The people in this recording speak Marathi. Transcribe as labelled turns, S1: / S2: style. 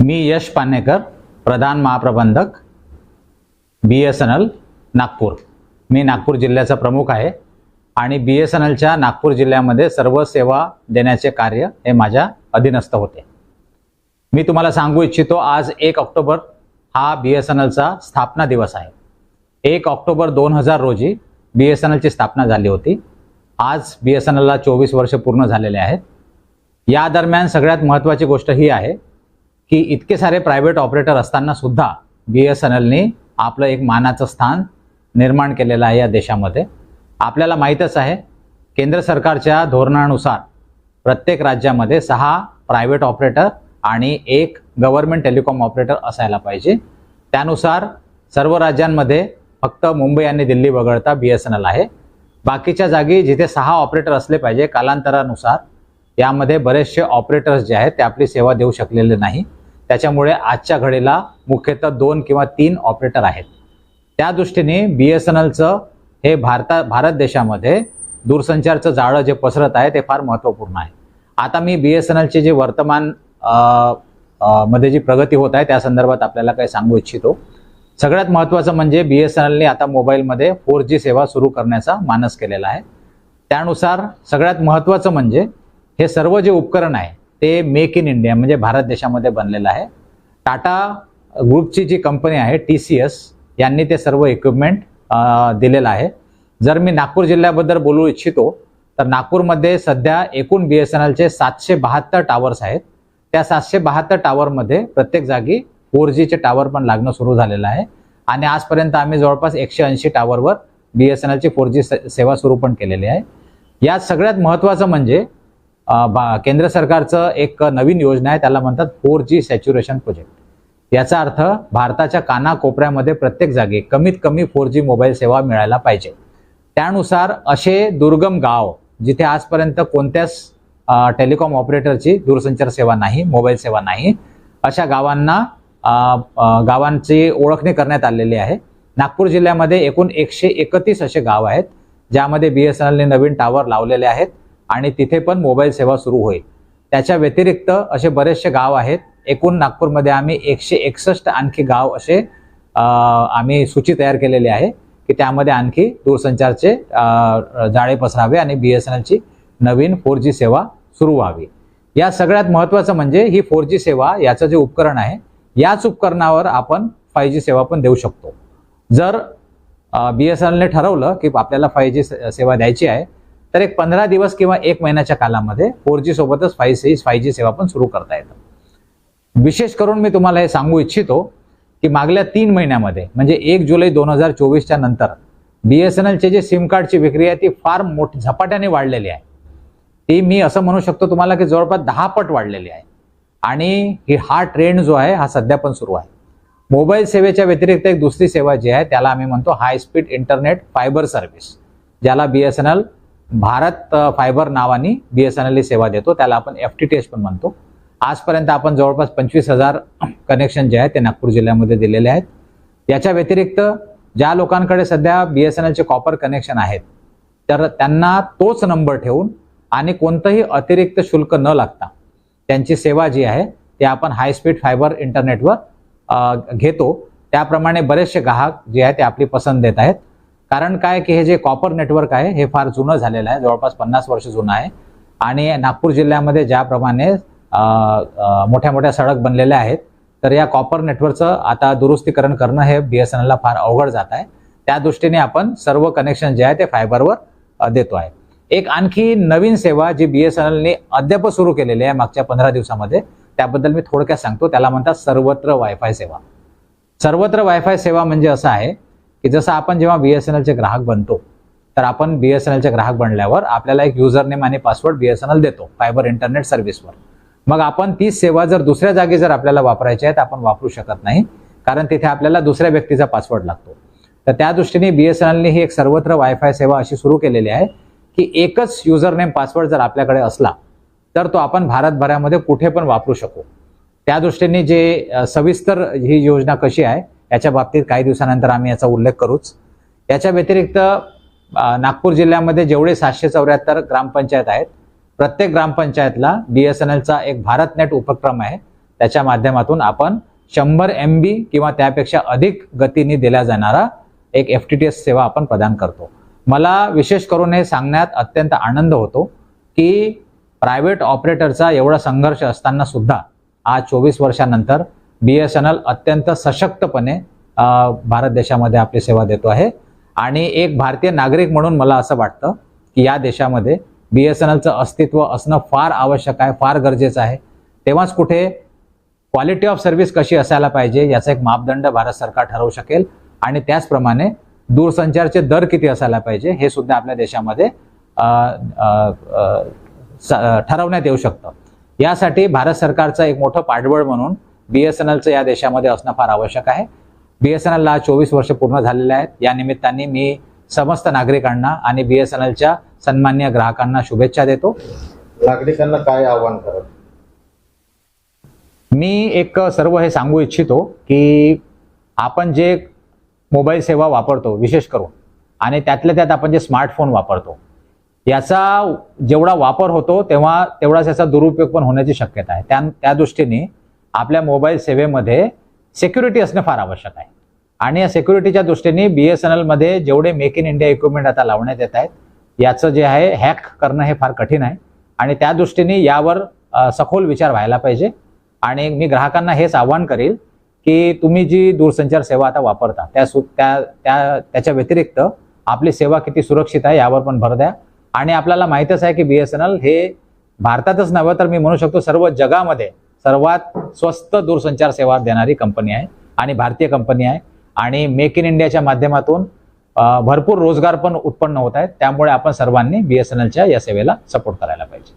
S1: मी यश पानेकर प्रधान महाप्रबंधक B S N L Nagpur. मी नागपूर जिल्ह्याचा प्रमुख आहे आणि बी एस एन एलच्या नागपूर जिल्ह्यामध्ये सर्व सेवा देण्याचे कार्य हे माझ्या अधीनस्थ होते. मी तुम्हाला सांगू इच्छितो आज एक ऑक्टोबर हा बी एस एन एलचा स्थापना दिवस आहे. एक ऑक्टोबर दोन हजार रोजी बी एस एन एलची स्थापना झाली होती. आज बी एस एन एलला चोवीस वर्ष पूर्ण झालेले आहेत. या दरम्यान सगळ्यात महत्त्वाची गोष्ट ही आहे की इतके सारे प्रायव्हेट ऑपरेटर असताना सुद्धा बी एस एन एलने आपलं एक मानाचं स्थान निर्माण केलेलं आहे या देशामध्ये. आपल्याला माहीतच आहे केंद्र सरकारच्या धोरणानुसार प्रत्येक राज्यामध्ये सहा प्रायव्हेट ऑपरेटर आणि एक गव्हर्नमेंट टेलिकॉम ऑपरेटर असायला पाहिजे. त्यानुसार सर्व राज्यांमध्ये फक्त मुंबई आणि दिल्ली वगळता बी एस एन एल आहे. बाकीच्या जागी जिथे सहा ऑपरेटर असले पाहिजे कालांतरानुसार यामध्ये बरेचसे ऑपरेटर्स जे आहेत ते आपली सेवा देऊ शकलेले नाही. त्याच्यामुळे आजच्या घडीला मुख्यतः दोन किंवा तीन ऑपरेटर आहेत. त्या दृष्टीने बी एस एन एलचं हे भारता भारत देशामध्ये दूरसंचारचं जाळं जे पसरत आहे ते फार महत्त्वपूर्ण आहे. आता मी बी एस एन एलचे जे वर्तमानमध्ये जी प्रगती होत आहे त्या संदर्भात आपल्याला काही सांगू इच्छितो. सगळ्यात महत्त्वाचं म्हणजे बी एस एन एलने आता मोबाईलमध्ये फोर जी सेवा सुरू करण्याचा मानस केलेला आहे. त्यानुसार सगळ्यात महत्त्वाचं म्हणजे हे सर्व जे उपकरण आहे ते मेक इन इंडिया म्हणजे भारत देशामध्ये बनलेलं आहे. टाटा ग्रुपची जी कंपनी आहे टी सी एस यांनी ते सर्व इक्विपमेंट दिलेलं आहे. जर मी नागपूर जिल्ह्याबद्दल बोलू इच्छितो तर नागपूरमध्ये सध्या एकूण बी एस एन एलचे सातशे बहात्तर टावर्स आहेत. त्या सातशे बहात्तर टावरमध्ये प्रत्येक जागी फोर जीचे टावर पण लागणं सुरू झालेलं आहे. आणि आजपर्यंत आम्ही जवळपास एकशे ऐंशी टावरवर बी एस एन एलची फोर जी सेवा सुरू पण केलेली आहे. यात सगळ्यात महत्त्वाचं म्हणजे केंद्र सरकारचं एक नवीन योजना आहे त्याला म्हणतात फोर जी सॅच्युरेशन प्रोजेक्ट. याचा अर्थ भारताच्या कानाकोपऱ्यामध्ये प्रत्येक जागी कमीत कमी फोर जी मोबाईल सेवा मिळायला पाहिजे. त्यानुसार असे दुर्गम गाव जिथे आजपर्यंत कोणत्याच टेलिकॉम ऑपरेटरची दूरसंचार सेवा नाही मोबाईल सेवा नाही अशा गावांना गावांची ओळखणी करण्यात आलेली आहे. नागपूर जिल्ह्यामध्ये एकूण एकशे एकतीस असे गाव आहेत ज्यामध्ये बी एस एन एलने नवीन टावर लावलेले आहेत. आणि तिथे पण मोबाईल सेवा सुरू होईल. त्याच्या व्यतिरिक्त असे बरेचसे गाव आहेत. एकूण नागपूरमध्ये आम्ही एकशे एकसष्ट आणखी गाव असे आम्ही सूची तयार केलेली आहे की त्यामध्ये आणखी दूरसंचारचे जाळे पसरावे आणि बी एस एन एलची नवीन फोर जी सेवा सुरू व्हावी. या सगळ्यात महत्त्वाचं म्हणजे ही फोर जी सेवा याचं जे उपकरण आहे याच उपकरणावर आपण फाय जी सेवा पण देऊ शकतो. जर बी एस एन एलने ठरवलं की आपल्याला फाय जी सेवा द्यायची आहे तर एक पंधरा दिवस किंवा एक महिन्याच्या कालामध्ये फोर जी सोबतच फाय सी फाय जी सेवा पण सुरू करता येतं. विशेष करून मी तुम्हाला हे सांगू इच्छितो की मागल्या तीन महिन्यामध्ये म्हणजे एक जुलै दोन हजार चोवीसच्या नंतर बी एस एन एलचे जे सिम कार्डची विक्री आहे ती फार मोठी झपाट्याने वाढलेली आहे. ती मी असं म्हणू शकतो तुम्हाला की जवळपास दहा पट वाढलेली आहे. आणि ही हा ट्रेंड जो आहे हा सध्या पण सुरू आहे. मोबाईल सेवेच्या व्यतिरिक्त एक दुसरी सेवा जी आहे त्याला आम्ही म्हणतो high speed internet fibre service ज्याला B S N L Bharat fibre नावाने बी एस एन एल सेवा देतो. त्याला आपण एफ टी टी एच पण म्हणतो. आजपर्यंत आपण जवळपास पंचवीस हजार कनेक्शन जे आहेत ते नागपूर जिल्ह्यामध्ये दिलेले आहेत. याच्या व्यतिरिक्त ज्या लोकांकडे सध्या बी एस एन एलचे कॉपर कनेक्शन आहेत तर त्यांना तोच नंबर ठेवून आणि कोणतंही अतिरिक्त शुल्क न लागता त्यांची सेवा जी आहे ती आपण हाय स्पीड फायबर इंटरनेटवर घेतो. त्याप्रमाणे बरेचसे ग्राहक जे आहे ते आपली पसंत देत आहेत. कारण काय की हे जे कॉपर नेटवर्क आहे हे फार जुनं झालेलं आहे जवळपास पन्नास वर्ष जुनं आहे. आणि नागपूर जिल्ह्यामध्ये ज्याप्रमाणे मोठ्या मोठ्या सडक बनलेल्या आहेत तर या कॉपर नेटवर्कचं आता दुरुस्तीकरण करणं हे बी एस एन एलला फार अवघड जात आहे. त्या दृष्टीने आपण सर्व कनेक्शन जे आहे ते फायबरवर देतो आहे. एक आणखी नवीन सेवा जी बी एस एन एलने अद्याप सुरू केलेली आहे मागच्या पंधरा दिवसामध्ये त्याबद्दल मी थोडक्यात सांगतो. त्याला म्हणतात सर्वत्र वायफाय सेवा. सर्वत्र वायफाय सेवा म्हणजे असं आहे की जसं आपण जेव्हा बी एस एन एलचे ग्राहक बनतो तर आपण बी एस एन एलचे ग्राहक बनल्यावर आपल्याला एक युजर नेम आणि password B S N L देतो फायबर इंटरनेट सर्व्हिसवर मग आपण ती सेवा जर दुसऱ्या जागी जर आपल्याला वापरायची आहे तर आपण वापरू शकत नाही कारण तिथे आपल्याला दुसऱ्या व्यक्तीचा पासवर्ड लागतो. तर त्या दृष्टीने बी एस एन एलने ही एक सर्वत्र वायफाय सेवा अशी सुरू केलेली आहे की एकच युजर नेम पासवर्ड जर आपल्याकडे असला तर तो आपण भारतभरामध्ये कुठे पण वापरू शकू. त्या दृष्टीने जे सविस्तर ही योजना कशी आहे याच्या बाबतीत काही दिवसानंतर आम्ही याचा उल्लेख करूच. याच्या व्यतिरिक्त नागपूर जिल्ह्यामध्ये जेवढे सातशे चौऱ्याहत्तर ग्रामपंचायत आहेत प्रत्येक ग्रामपंचायतला बी एस एन एलचा एक भारत नेट उपक्रम आहे. त्याच्या माध्यमातून आपण शंभर एम बी किंवा त्यापेक्षा अधिक गतीने दिला जाणारा एक एफ टी टी एस सेवा आपण प्रदान करतो. मला विशेष करून हे सांगण्यात अत्यंत आनंद होतो की प्रायव्हेट ऑपरेटरचा एवढा संघर्ष असताना सुद्धा आज चोवीस वर्षानंतर बी एस एन एल अत्यंत सशक्तपणे भारत देशामध्ये आपली सेवा देतो आहे. आणि एक भारतीय नागरिक म्हणून मला असं वाटतं की या देशामध्ये बी एस एन एलचं अस्तित्व असणं फार आवश्यक आहे फार गरजेचं आहे. तेव्हाच कुठे क्वालिटी ऑफ सर्व्हिस कशी असायला पाहिजे याचा एक मापदंड भारत सरकार ठरवू शकेल. आणि त्याचप्रमाणे दूरसंचारचे दर किती असायला पाहिजे हे सुद्धा आपल्या देशामध्ये स- ठरवण्यात येऊ शकतं. यासाठी भारत सरकारचं एक मोठं पाठबळ म्हणून बी एस एन एलचं या देशामध्ये असणं फार आवश्यक आहे. बी एस एन एलला चोवीस वर्ष पूर्ण झालेले आहेत. या निमित्ताने मी समस्त नागरिकांना आणि बी एस एन एलच्या सन्मान्य ग्राहकांना शुभेच्छा देतो.
S2: नागरिकांना काय आव्हान करत
S1: मी एक सर्व हे सांगू इच्छितो की आपण जे मोबाईल सेवा वापरतो विशेष करून आणि त्यातल्या त्यात आपण जे स्मार्टफोन वापरतो याचा जेवढा वापर होतो तेव्हा तेवढाच याचा दुरुपयोग पण होण्याची शक्यता आहे. त्या त्या दृष्टीने आपल्या मोबाईल सेवेमध्ये सिक्युरिटी असणं फार आवश्यक आहे. आणि या सिक्युरिटीच्या दृष्टीने बी एस एन एलमध्ये जेवढे मेक इन इंडिया इक्विपमेंट आता लावण्यात येत आहेत याचं जे आहे हॅक करणं हे फार कठीण आहे. आणि त्या दृष्टीने यावर सखोल विचार व्हायला पाहिजे. आणि मी ग्राहकांना हेच आव्हान करेल की तुम्ही जी दूरसंचार सेवा आता वापरता त्या सु त्या त्या त्याच्या व्यतिरिक्त आपली सेवा किती सुरक्षित आहे यावर पण भर द्या. आणि आपल्याला माहीतच आहे की बी एस एन एल हे भारतातच नव्हे तर मी म्हणू शकतो सर्व जगामध्ये सर्वात स्वस्त दूरसंचार सेवा देणारी कंपनी आहे आणि भारतीय कंपनी आहे. आणि मेक इन इंडियाच्या माध्यमातून भरपूर रोजगार पण उत्पन्न होत आहेत. त्यामुळे आपण सर्वांनी बी एस एन एलच्या या सेवेला सपोर्ट करायला पाहिजे.